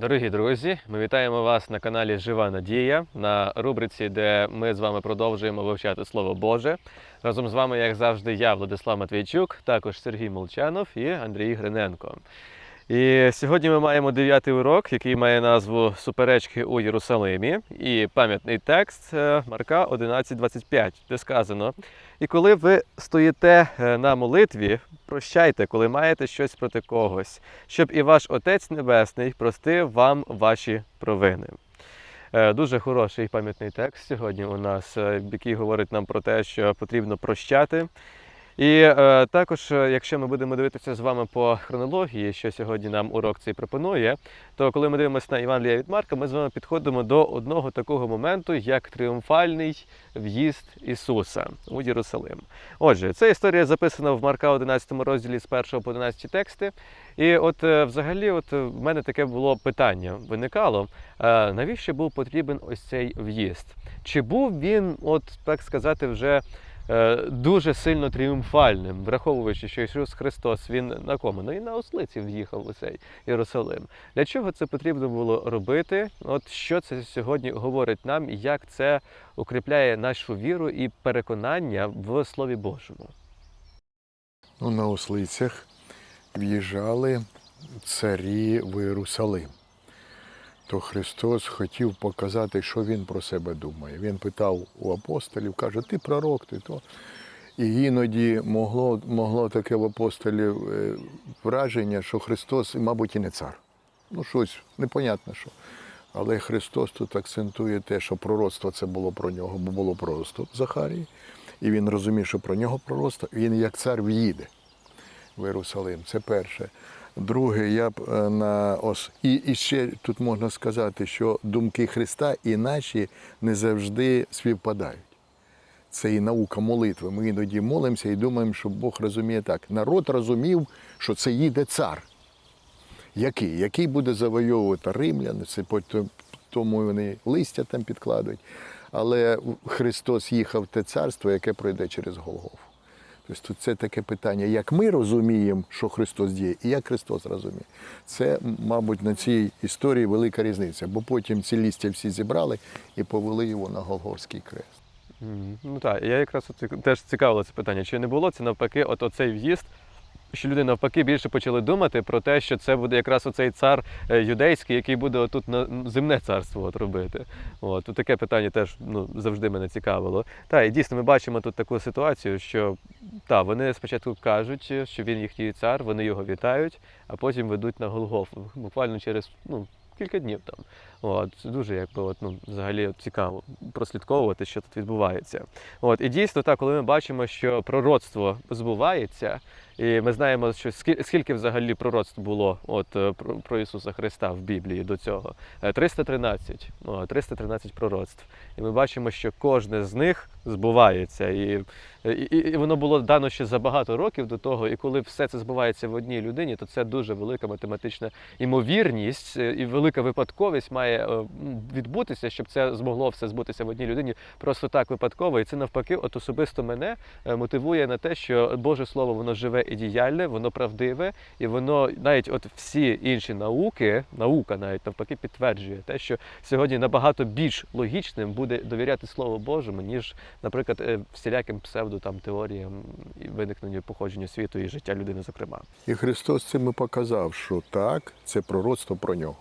Дорогі друзі, ми вітаємо вас на каналі Жива Надія на рубриці, де ми з вами продовжуємо вивчати Слово Боже. Разом з вами, як завжди, я, Владислав Матвійчук, також Сергій Молчанов і Андрій Гриненко. І сьогодні ми маємо дев'ятий урок, який має назву Суперечки у Єрусалимі, і пам'ятний текст е, Марка 11.25, де сказано: І коли ви стоїте е, на молитві, прощайте, коли маєте щось проти когось, щоб і ваш Отець Небесний простив вам ваші провини. Е, Дуже хороший пам'ятний текст сьогодні у нас, який говорить нам про те, що потрібно прощати. І е, також, е, якщо ми будемо дивитися з вами по хронології, що сьогодні нам урок цей пропонує, то коли ми дивимося на Євангелія від Марка, ми з вами підходимо до одного такого моменту, як тріумфальний в'їзд Ісуса у Єрусалим. Отже, ця історія записана в Марка 11 розділі з 1 по 11 тексти. І от е, взагалі, от е, в мене таке було питання виникало: навіщо був потрібен ось цей в'їзд? Чи був він, от так сказати, вже дуже сильно тріумфальним, враховуючи, що Ісус Христос він на кому? Ну і на ослиці в'їхав у цей Єрусалим. Для чого це потрібно було робити? От що це сьогодні говорить нам, і як це укріпляє нашу віру і переконання в Слові Божому? Ну, на ослицях в'їжджали царі в Єрусалим. То Христос хотів показати, що Він про себе думає. Він питав у апостолів, каже, ти пророк, ти то. І іноді могло, могло таке в апостолів е, враження, що Христос, мабуть, і не цар. Ну, щось непонятно що. Але Христос тут акцентує те, що пророцтво це було про нього, бо було пророцтво в Захарії. І він розуміє, що про нього пророцтво, він як цар в'їде в Єрусалим. Це перше. Друге, я б е, на ос... і, і ще тут можна сказати, що думки Христа і наші не завжди співпадають. Це і наука молитви. Ми іноді молимося і думаємо, що Бог розуміє так. Народ розумів, що це їде цар. Який? Який буде завойовувати римлян, це тому вони листя там підкладують. Але Христос їхав в те царство, яке пройде через Голгофу. Тобто тут це таке питання, як ми розуміємо, що Христос діє, і як Христос розуміє. Це, мабуть, на цій історії велика різниця, бо потім ці лістя всі зібрали і повели його на Голгофський крест. Ну так, я якраз теж цікавилося питання. Чи не було це навпаки, от оцей в'їзд, що люди навпаки більше почали думати про те, що це буде якраз оцей цар е, юдейський, який буде отут на земне царство от робити. От таке питання теж ну завжди мене цікавило. Та і дійсно ми бачимо тут таку ситуацію, що та вони спочатку кажуть, що він їхній цар, вони його вітають, а потім ведуть на Голгофу, буквально через ну. Кілька днів там. От, дуже якби, от, ну, взагалі цікаво прослідковувати, що тут відбувається. От, і дійсно, так, коли ми бачимо, що пророцтво збувається, і ми знаємо, що скільки, взагалі пророцтв було от, е, про, Ісуса Христа в Біблії до цього. Е, 313, о, 313 пророцтв. І ми бачимо, що кожне з них збувається. І, і, і воно було дано ще за багато років до того. І коли все це збувається в одній людині, то це дуже велика математична імовірність е, і велика випадковість має е, відбутися, щоб це змогло все збутися в одній людині просто так випадково. І це навпаки, от особисто мене е, мотивує на те, що Боже Слово воно живе і діяльне, воно правдиве, і воно навіть от всі інші науки, наука навіть навпаки підтверджує те, що сьогодні набагато більш логічним буде довіряти Слову Божому, ніж, наприклад, е, всіляким псевдо там теоріям і виникненню і світу і життя людини, зокрема. І Христос цим і показав, що так, це пророцтво про нього.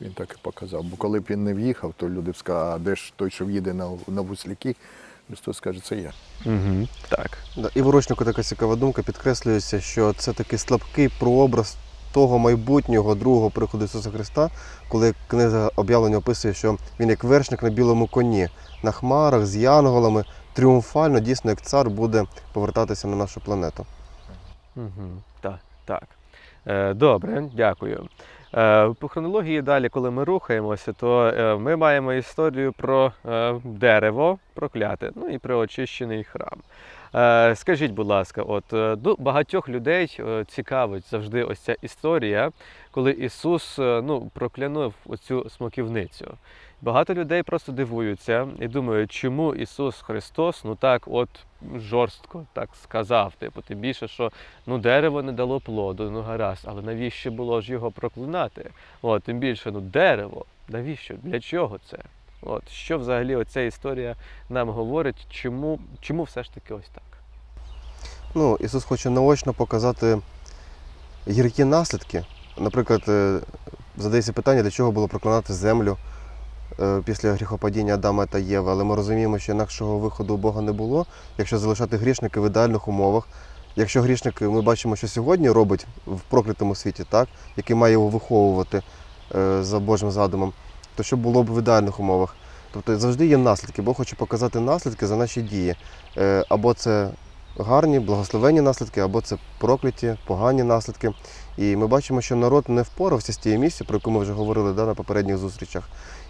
Він так і показав. Бо коли б він не в'їхав, то люди б сказали, а де ж той, що в'їде на, на вузляки, Христос скаже, це я. Угу. Так. Да, І в урочнику така цікава думка підкреслюється, що це такий слабкий прообраз того майбутнього другого приходу Ісуса Христа, коли книга об'явлення описує, що він як вершник на білому коні, на хмарах з янголами, тріумфально, дійсно, як цар буде повертатися на нашу планету. Угу. Так, так. Е, добре, дякую. Е, по хронології далі, коли ми рухаємося, то е, ми маємо історію про е, дерево прокляте, ну і про очищений храм. Е, скажіть, будь ласка, от е, до багатьох людей е, цікавить завжди ось ця історія, коли Ісус ну, проклянув оцю смоківницю. Багато людей просто дивуються і думають, чому Ісус Христос ну так от жорстко так сказав. Типу, тим більше, що ну дерево не дало плоду, ну гаразд, але навіщо було ж його проклинати? От, тим більше, ну дерево, навіщо? Для чого це? От, що взагалі оця історія нам говорить, чому, чому все ж таки ось так? Ну, Ісус хоче наочно показати гіркі наслідки. Наприклад, е, задається питання, для чого було проклинати землю е, після гріхопадіння Адама та Єви. Але ми розуміємо, що інакшого виходу у Бога не було, якщо залишати грішники в ідеальних умовах. Якщо грішник, ми бачимо, що сьогодні робить в проклятому світі, так, який має його виховувати е, за Божим задумом, то що було б в ідеальних умовах? Тобто завжди є наслідки. Бог хоче показати наслідки за наші дії. Е, Або це гарні, благословенні наслідки, або це прокляті, погані наслідки. І ми бачимо, що народ не впорався з тією місією, про яку ми вже говорили да, на попередніх зустрічах.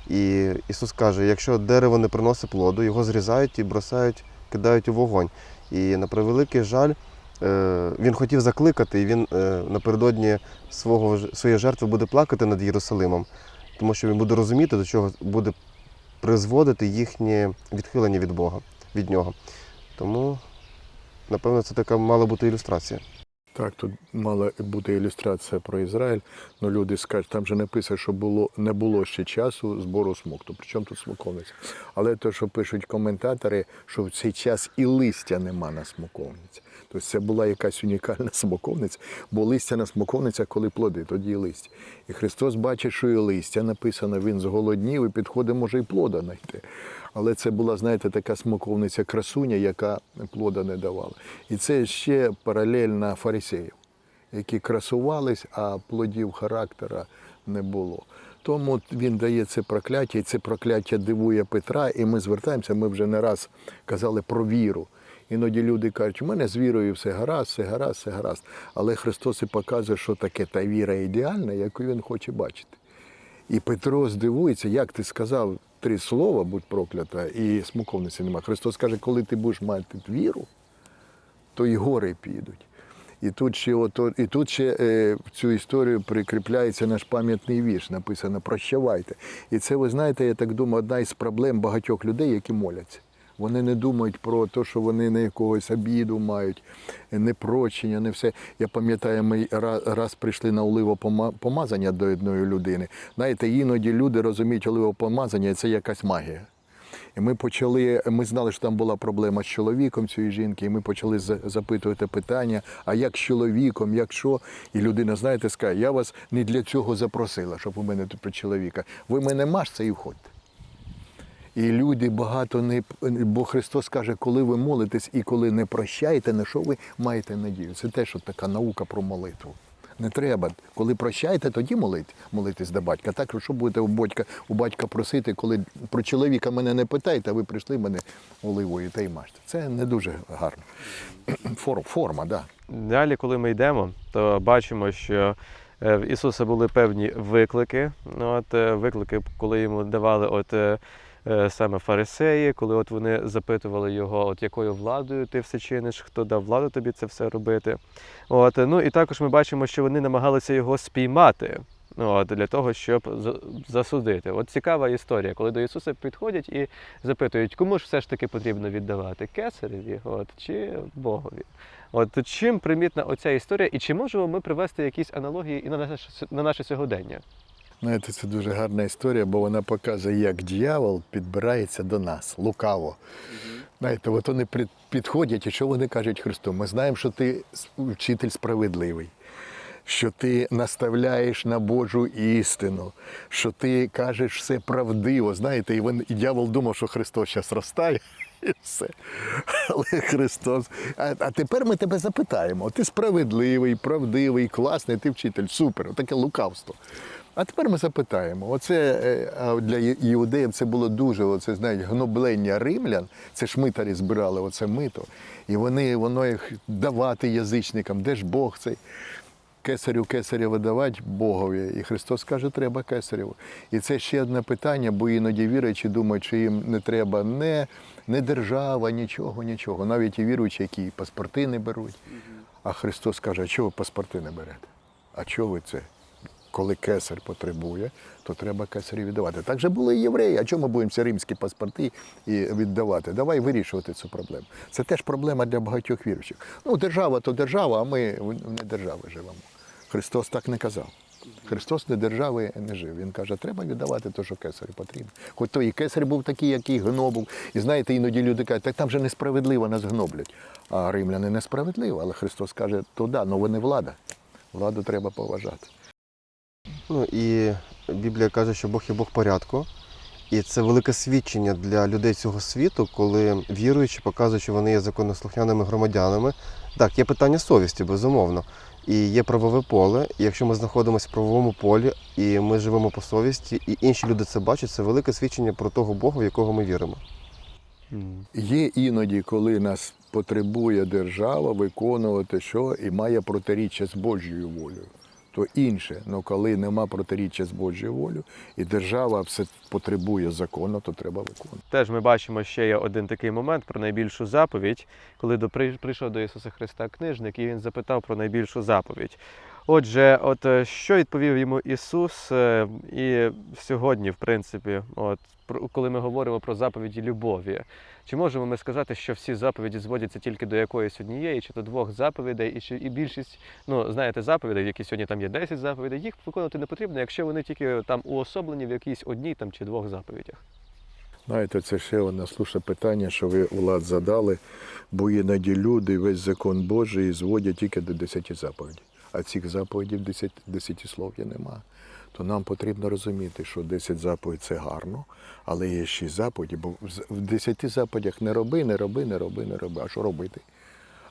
І Ісус каже, якщо дерево не приносить плоду, його зрізають і бросають, кидають у вогонь. І на превеликий жаль, е, він хотів закликати, і він е, напередодні свого, своєї жертви буде плакати над Єрусалимом, тому що він буде розуміти, до чого буде призводити їхнє відхилення від Бога, від нього. Тому, напевно, це така мала бути ілюстрація. Так, тут мала бути ілюстрація про Ізраїль. Ну люди скажуть, там же написано, що було не було ще часу збору смокту. Причому тут смоковниця? Але те, що пишуть коментатори, що в цей час і листя нема на смоковниці. Тобто це була якась унікальна смоковниця, бо листя на смоковниця, коли плоди, тоді і листя. І Христос бачить, що і листя написано, він зголоднів і підходить, може і плода знайти. Але це була, знаєте, така смоковниця красуня, яка плода не давала. І це ще паралельна фарисеїв, які красувались, а плодів характера не було. Тому він дає це прокляття, і це прокляття дивує Петра, і ми звертаємося, ми вже не раз казали про віру. Іноді люди кажуть, у мене з вірою все гаразд, все гаразд, все гаразд. Але Христос і показує, що таке та віра ідеальна, яку він хоче бачити. І Петро здивується, як ти сказав три слова, будь проклята, і смоковниці нема. Христос каже, коли ти будеш мати віру, то і гори підуть. І тут ще, ото, і тут ще е, в цю історію прикріпляється наш пам'ятний вірш, написано Прощавайте. І це, ви знаєте, я так думаю, одна із проблем багатьох людей, які моляться. Вони не думають про те, що вони на якогось обіду мають, не прощення, не все. Я пам'ятаю, ми раз прийшли на оливопомазання до одної людини. Знаєте, іноді люди розуміють оливопомазання, це якась магія. І ми почали, ми знали, що там була проблема з чоловіком цієї жінки, і ми почали запитувати питання, а як з чоловіком, як що? І людина, знаєте, скаже, я вас не для цього запросила, щоб у мене тут про чоловіка. Ви мене мажте і входьте. І люди багато не бо Христос каже, коли ви молитесь і коли не прощаєте, на що ви маєте надію? Це теж от така наука про молитву. Не треба. Коли прощаєте, тоді молити, молитись до батька. Так, що будете у батька, у батька просити, коли про чоловіка мене не питаєте, а ви прийшли мене оливою та й мажте. Це не дуже гарно. Форма, форма, да. Далі, коли ми йдемо, то бачимо, що е, в Ісуса були певні виклики. Ну, От, е, виклики, коли йому давали от, е, саме фарисеї, коли от вони запитували його, от якою владою ти все чиниш, хто дав владу тобі це все робити. От, е, ну і також ми бачимо, що вони намагалися його спіймати. От, для того, щоб засудити. От цікава історія, коли до Ісуса підходять і запитують, кому ж все ж таки потрібно віддавати кесареві от, чи Богові. От чим примітна оця історія, і чи можемо ми привести якісь аналогії і на наше, на наше сьогодення? Знаєте, це дуже гарна історія, бо вона показує, як дьявол підбирається до нас лукаво. Знаєте, от вони підходять, і що вони кажуть Христу? Ми знаємо, що ти вчитель справедливий, що ти наставляєш на Божу істину, що ти кажеш все правдиво. Знаєте, і, він, і дьявол думав, що Христос зараз розтає. І все. Але Христос. А, а тепер ми тебе запитаємо: ти справедливий, правдивий, класний, ти вчитель, супер, таке лукавство. А тепер ми запитаємо: оце е, для іудеїв це було дуже, оце знають, гноблення римлян. Це ж митарі збирали оце мито. І вони воно їх давати язичникам. Де ж Бог цей? Кесарю кесаря видавати Богові. І Христос каже, треба кесареву. І це ще одне питання, бо іноді віруючі думають, що їм не треба не, не держава, нічого, нічого. Навіть і віруючі, які паспорти не беруть. А Христос каже, а чого ви паспорти не берете? А чого ви це? Коли кесар потребує, то треба кесарю віддавати. Так же були і євреї. А чому ми будемо ці римські паспорти і віддавати? Давай вирішувати цю проблему. Це теж проблема для багатьох віруючих. Ну, держава то держава, а ми не держави живемо. Христос так не казав. Христос не держави не жив. Він каже, треба віддавати те, що кесарю потрібно. Хоч той і кесар був такий, який гнобив. І знаєте, іноді люди кажуть, так там же несправедливо нас гноблять. А римляни несправедливо, але Христос каже, то да, але вони влада. Владу треба поважати. Ну і Біблія каже, що Бог є Бог порядку. І це велике свідчення для людей цього світу, коли віруючі показують, що вони є законослухняними громадянами. Так, є питання совісті, безумовно. І є правове поле. І якщо ми знаходимося в правовому полі і ми живемо по совісті, і інші люди це бачать, це велике свідчення про того Бога, в якого ми віримо. Є іноді, коли нас потребує держава виконувати що і має протиріччя з Божою волею. То інше, але коли нема протиріччя з Божою волею, і держава все потребує закону, то треба виконувати. Теж ми бачимо ще є один такий момент про найбільшу заповідь, коли до, прийшов до Ісуса Христа книжник, і він запитав про найбільшу заповідь. Отже, от е, що відповів йому Ісус, е, і сьогодні, в принципі, от коли ми говоримо про заповіді любові, чи можемо ми сказати, що всі заповіді зводяться тільки до якоїсь однієї, чи до двох заповідей, і що і більшість, ну знаєте, заповідей, які сьогодні там є 10 заповідей, їх виконувати не потрібно, якщо вони тільки там уособлені в якійсь одній там чи двох заповідях. Знаєте, це ще одне слушне питання, що ви Влад задали, бо іноді люди весь закон Божий зводять тільки до 10 заповідей. А цих заповідей 10, 10 слов'я нема. То нам потрібно розуміти, що 10 заповідей це гарно, але є ще заповіді, бо в з- в 10 заповідях не роби, не роби, не роби, не роби. А що робити?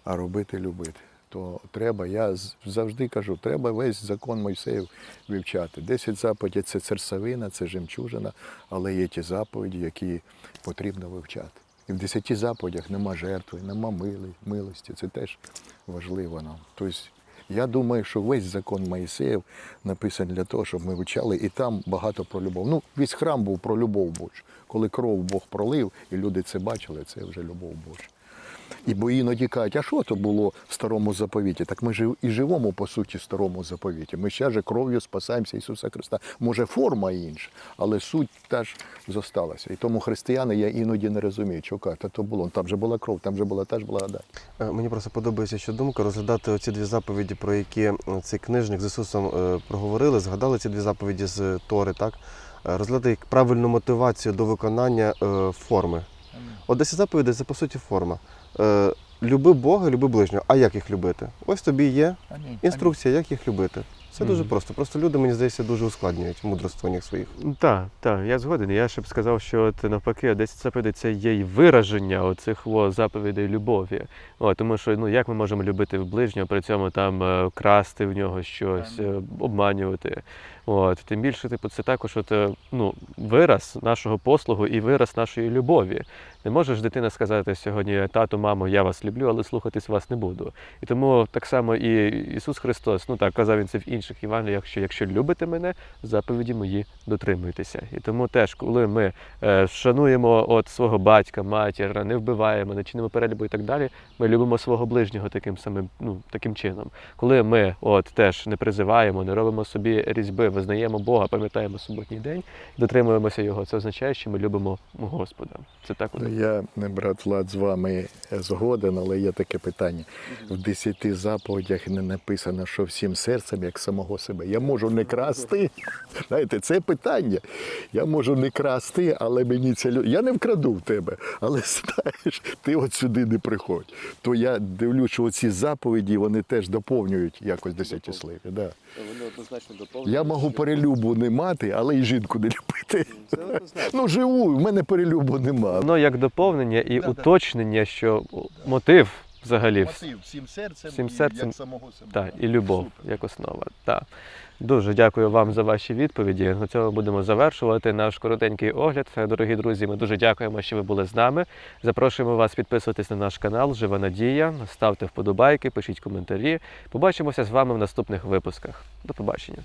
А робити любити. То треба, я завжди кажу, треба весь закон Мойсеїв вивчати. Десять заповідей це серцевина, це жемчужина, але є ті заповіді, які потрібно вивчати. І в десяти заповідях нема жертви, нема мили, милості. Це теж важливо нам. Тобто, я думаю, що весь закон Моїсеїв написаний для того, щоб ми вивчали, і там багато про любов. Ну, весь храм був про любов Божу. Коли кров Бог пролив, і люди це бачили, це вже любов Божа. І бо іноді кажуть, а що то було в старому заповіті? Так ми ж і живемо по суті в старому заповіті. Ми ще же кров'ю спасаємося Ісуса Христа. Може, форма інша, але суть теж зосталася. І тому християни я іноді не розумію, що кажуть, та то було. Там же була кров, там же була теж благодать. Е, Мені просто подобається ще думка розглядати оці дві заповіді, про які е, цей книжник з Ісусом е, проговорили, згадали ці дві заповіді з Тори, так? Розглядати як правильну мотивацію до виконання форми. От 10 заповідей це по суті форма. Е, Люби Бога, люби ближнього. А як їх любити? Ось тобі є інструкція, як їх любити. Це дуже просто. Просто люди, мені здається, дуже ускладнюють в мудрствуваннях своїх. Так, так, я згоден. Я ще б сказав, що от навпаки, 10 заповідей це є й вираження оцих заповідей любові. О, тому що ну як ми можемо любити ближнього, при цьому там е, красти в нього щось, е, обманювати. От, тим більше, типу, це також от, ну, вираз нашого послугу і вираз нашої любові. Не можеш дитина сказати сьогодні, тату, мамо, я вас люблю, але слухатись вас не буду. І тому так само і Ісус Христос, ну так казав він це в інших Євангеліях, що якщо любите мене, заповіді мої дотримуйтеся. І тому теж, коли ми е, шануємо от свого батька, матір, не вбиваємо, не чинимо перелюбу і так далі, ми любимо свого ближнього таким самим, ну таким чином. Коли ми от теж не призиваємо, не робимо собі різьби, визнаємо Бога, пам'ятаємо суботній день, дотримуємося його, це означає, що ми любимо Господа. Це так. Я, не брат Влад, з вами згоден, але є таке питання. В десяти заповідях не написано, що всім серцем, як самого себе. Я можу не красти. Знаєте, це питання. Я можу не красти, але мені це лю- Я не вкраду в тебе, але знаєш, ти от сюди не приходь. То я дивлюсь, що ці заповіді вони теж доповнюють якось десятислів'я. Да. Вони однозначно доповнюють. Я можу перелюбу не мати, але і жінку не любити. Ну, живу, в мене перелюбу нема. Воно як доповнення і Да, да. уточнення, що мотив взагалі Мотив всім серцем, всім і серцем, як самого себе. та, і любов як основа. Та. Дуже дякую вам за ваші відповіді. На цьому будемо завершувати наш коротенький огляд. Дорогі друзі, ми дуже дякуємо, що ви були з нами. Запрошуємо вас підписуватись на наш канал Жива Надія. Ставте вподобайки, пишіть коментарі. Побачимося з вами в наступних випусках. До побачення.